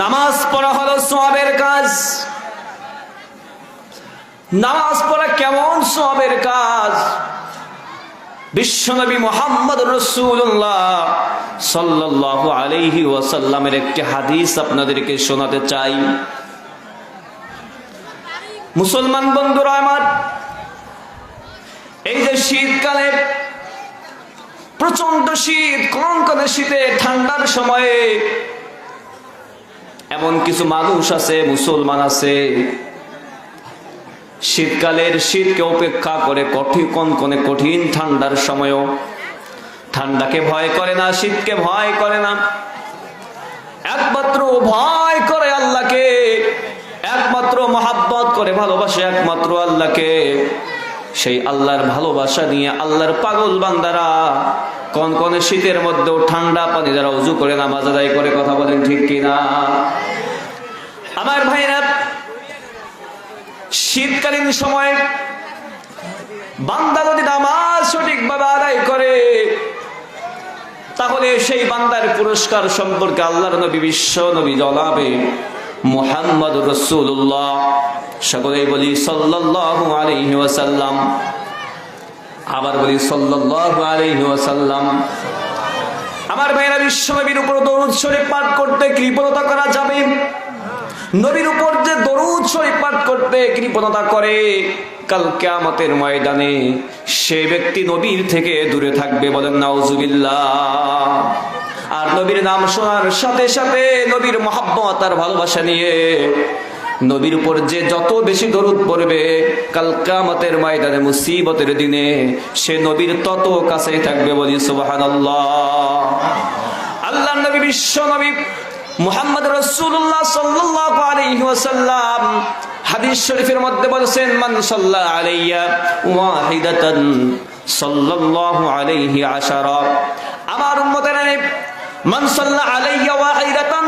নামাজ পড়া হলো সোয়াবের কাজ। নামাজ পড়া কেমন সোয়াবের কাজ? বিশ্বনবী মোহাম্মদ রসুল্লাহ সাল্লাল্লাহু আলাইহি ওয়াসাল্লামের একটি হাদিস আপনাদেরকে শোনাতে চাই। মুসলমান বন্ধুরা আমার, এই যে শীতকালে প্রচণ্ড শীত, কনকনে শীতে ঠান্ডার সময়ে এমন কিছু মানুষ আছে, মুসলমান আছে। শীতকালের শীতকে উপেক্ষা করে কঠিন কনকনে কঠিন ঠান্ডার সময়ও। ঠান্ডাকে ভয় করে না, শীতকে ভয় করে না। একমাত্র ভয় করে আল্লাহকে, একমাত্র মহাব্বত করে, ভালোবাসে একমাত্র আল্লাহকে। সেই আল্লাহর ভালোবাসা নিয়ে আল্লাহর পাগল বান্দারা কনকনে শীতের মধ্যেও ঠান্ডা পানি যারা উজু করে, নামাজ আদায় করে, কথা বলেন ঠিক কিনা? আমার ভাইরা, শীতকালীন সময় বান্দা যদি নামাজ সঠিকভাবে আদায় করে, তাহলে সেই বান্দার পুরস্কার সম্পর্কে আল্লাহর নবী, বিশ্ব নবী জলাবে মোহাম্মদ রসুল্লাহ সকলেই বলি, সাল্লাল্লাহু আলাইহি ওয়াসাল্লাম। আবার বলি ওয়াসাল্লাম, আমার ভাইরা বিশ্ব নবীর উপর দরুদ শরীফ পাঠ করতে কৃপণতা করা যাবে? নবীর উপর যে দরুদ শরীফ পাঠ করতে কৃপণতা করে, কাল কেয়ামতের ময়দানে সে ব্যক্তি নবীর থেকে দূরে থাকবে বলেন, নাউজুবিল্লাহ। আর নবীর নাম শোনার সাথে সাথে নবীর মহাব্বত আর ভালোবাসা নিয়ে নবীর উপর যে যত বেশি দরুদ পড়বে, কাল কামতের ময়দানে, মুসিবতের দিনে, সে নবীর তত কাছেই থাকবে বলি সুবহানাল্লাহ। আল্লাহ নবী বিশ্ব নবী মুহাম্মদ রসুল্লাহ সাল্লাল্লাহু আলাইহি হাদিস শরীফের মধ্যে বলেছেন, মান সাল্লা আলাইয়া ওয়াহিদাতান সাল্লাল্লাহু আলাইহি আশারা। আমার উম্মতের মান সাল্লা আলাইয়া ওয়াহিদাতান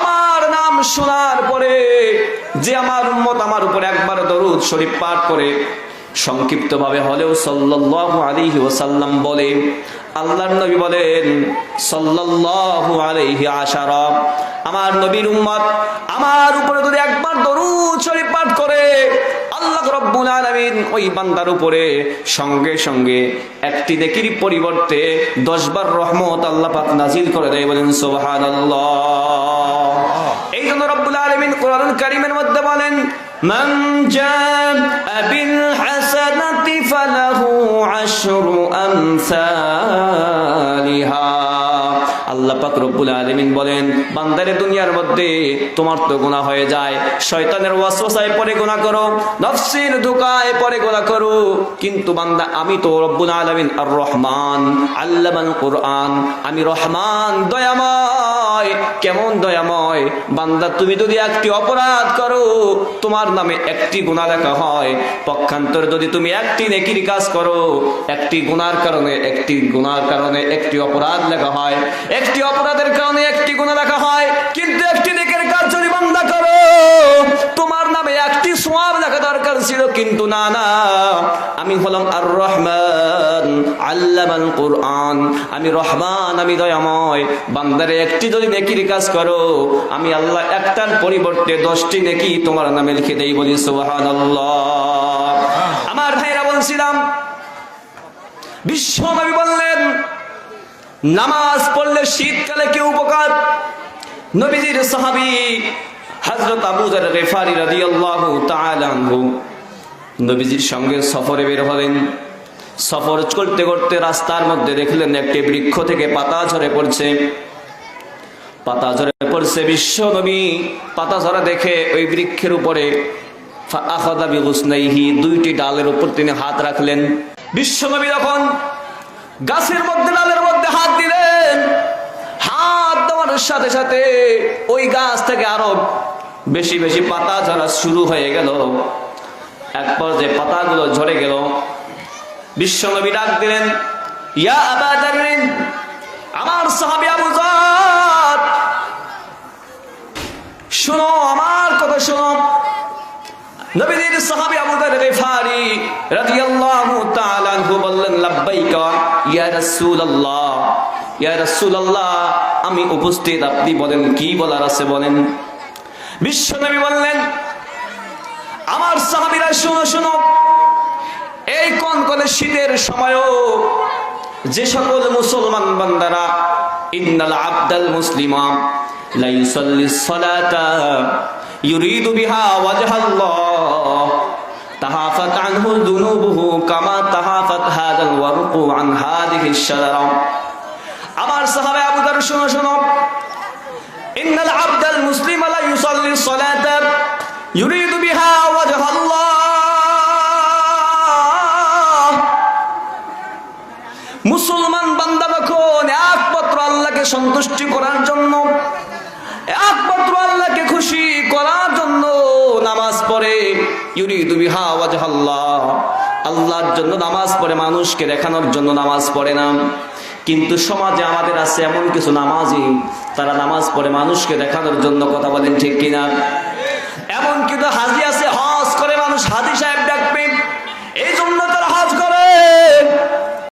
আমার নাম শোনার পরে যে আমার উম্মত আমার উপরে একবার দরুদ শরীফ পাঠ করে সংক্ষিপ্ত ভাবে হলেও সাল্লাল্লাহু আলাইহি ওয়াসাল্লাম বলে, আল্লাহর নবী বলেন, সাল্লাল্লাহু আলাইহি আশারা, আমার নবীর উম্মত আমার উপরে যদি একবার দরুদ শরীফ পাঠ করে আল্লাহ রব্বুল আলামিন ওই বান্দার উপরে সঙ্গে সঙ্গে একটি নেকির পরিবর্তে দশবার রহমত আল্লাহ পাক নাজিল করে দেয় বলেন সুবহানাল্লাহ এই জন্য রব্বুল আলামিন কোরআন কারীমের মধ্যে বলেন من جاء بالحسنة فله عشر أمثالها আল্লাহ পাক রব্বুল আলামিন বলেন, বান্দারে দুনিয়ার মধ্যে তোমার তো গুনাহ হয়ে যায়। শয়তানের ওয়াসওয়াসায় পরে গুনাহ করো, নফসির ধোকায় পরে গুনাহ করো। কিন্তু বান্দা, আমি তো রব্বুল আলামিন আর রহমান আল্লামাল কোরআন, আমি রহমান, দয়াময়, কেমন দয়াময়? বান্দা, তুমি যদি একটি অপরাধ করো, তোমার নামে একটি গুনাহ লেখা হয়। পক্ষান্তর যদি তুমি একটি নেকির কাজ করো, একটি গুনার কারণে, একটি গুনার কারণে একটি অপরাধ লেখা হয়। একটি অপরাধের কারণে একটি গুণা লেখা হয় কিন্তু একটি নেকের কাজ যদি বান্দা করো? তোমার নামে একটি সোয়াব লেখা দরকার ছিল কিন্তু না না। আমি হলাম আর রহমান আল্লামাল কোরআন। আমি রহমান আমি দয়াময়। বান্দারে একটি যদি নেকির কাজ করো আমি আল্লাহ একটার পরিবর্তে দশটি নেকি তোমার নামে লিখে দেই বলি সুবাহান আমার ভাইরা বলছিলাম বললেন নামাজ পড়লে শীতকালে কি উপকার? নবীজির সাহাবী হযরত আবু রেফারি রাদিয়াল্লাহু তাআলা আনহু নবীজির সঙ্গে সফরে বের হলেন। সফর করতে করতে রাস্তার মধ্যে দেখলেন একটি বৃক্ষ থেকে পাতা ঝরে পড়ছে। পাতা ঝরে পড়ছে বিশ্ব নবী পাতা ঝরা দেখে ওই বৃক্ষের উপরে আখাদা বিগুসনাইহি দুইটি ডালের উপর তিনি হাত রাখলেন। বিশ্ব নবী যখন গাছের মধ্যে, ডালের মধ্যে হাত দিলেন। হাত দেওয়ার সাথে সাথে ওই গাছ থেকে আরও বেশি বেশি পাতা ঝরা শুরু হয়ে গেল। এক পর্যায়ে পাতাগুলো ঝরে গেল। বিশ্বনবী ডাক দিলেন, ইয়া আবা জারিন আমার সাহাবী আবু শোনো, আমার কথা শোনো। নবীজির সাহাবী আবু যর গিফারি রাদিয়াল্লাহু তাআলা আনহু বললেন, লাব্বাইকা, ইয়া রাসূলুল্লাহ ইয়া রাসূলুল্লাহ, আমি উপস্থিত, আপনি বলেন, কি বলার আছে বলেন? বিশ্বনবী বললেন, আমার সাহাবিরা, শুনো শুনো, এই কোন কোন শীতের সময়ও যে সকল মুসলমান বান্দারা, ইন্নাল আব্দাল মুসলিমা, লা ইউসাল্লি সালাতা ইউরিদু বিহা ওয়াজহাল্লাহ। তাহাফাত আনহু যুনুবুহু কামা তাহাফাত হাদাল ওয়ারকু আন হাদিহি শাজারা। আমার সাহাবা আবু দার শুনো মুসলিমা লা ইউসাল্লি ইউরিদু বিহা ওয়াজহাল্লাহ। মুসলমান বান্দা যখন একমাত্র আল্লাহকে সন্তুষ্টি করার জন্য, একমাত্র আল্লাহর জন্য নামাজ পড়ে, মানুষকে দেখানোর জন্য নামাজ পড়ে না। কিন্তু সমাজে আমাদের আছে এমন কিছু নামাজই তারা নামাজ পড়ে মানুষকে দেখানোর জন্য কথা বলেন ঠিক কিনা? এমন কিন্তু হাজির